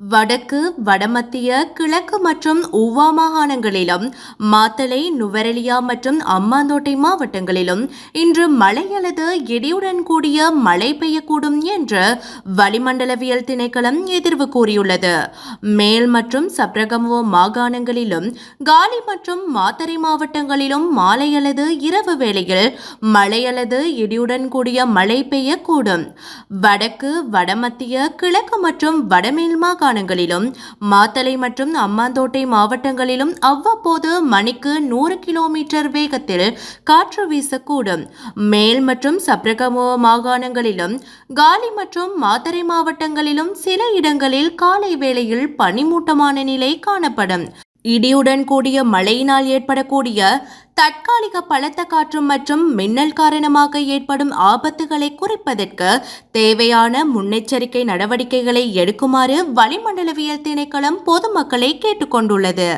வடக்கு வடமத்திய கிழக்கு மற்றும் ஊவா மாகாணங்களிலும் மாத்தளை நுவரெலியா மற்றும் அம்மாந்தோட்டை மாவட்டங்களிலும் இன்று மழை அல்லது இடியுடன் கூடிய மழை பெய்யக்கூடும் என்று வளிமண்டலவியல் திணைக்களம் எதிர்வு கூறியுள்ளது. மேல் மற்றும் சப்ரகமுவ மாகாணங்களிலும் காலி மற்றும் மாத்தறை மாவட்டங்களிலும் மாலை அல்லது இரவு வேளையில் மழை அல்லது இடியுடன் கூடிய மழை பெய்யக்கூடும். வடக்கு வடமத்திய கிழக்கு மற்றும் வடமேல் மாகாணங்களிலும் மாத்தளை மற்றும் அம்மாந்தோட்டை மாவட்டங்களிலும் அவ்வப்போது மணிக்கு நூறு கிலோமீட்டர் வேகத்தில் காற்று வீசக்கூடும். மேல் மற்றும் சப்ரகமோ மாகாணங்களிலும் காலி மற்றும் மாத்தரை மாவட்டங்களிலும் சில இடங்களில் காலை வேளையில் பனிமூட்டமான நிலை காணப்படும். இடியுடன் கூடிய மழையினால் ஏற்படக்கூடிய தற்காலிக பலத்த காற்று மற்றும் மின்னல் காரணமாக ஏற்படும் ஆபத்துகளை குறைப்பதற்கு தேவையான முன்னெச்சரிக்கை நடவடிக்கைகளை எடுக்குமாறு வளிமண்டலவியல் திணைக்களம் பொதுமக்களை கேட்டுக்கொண்டுள்ளது.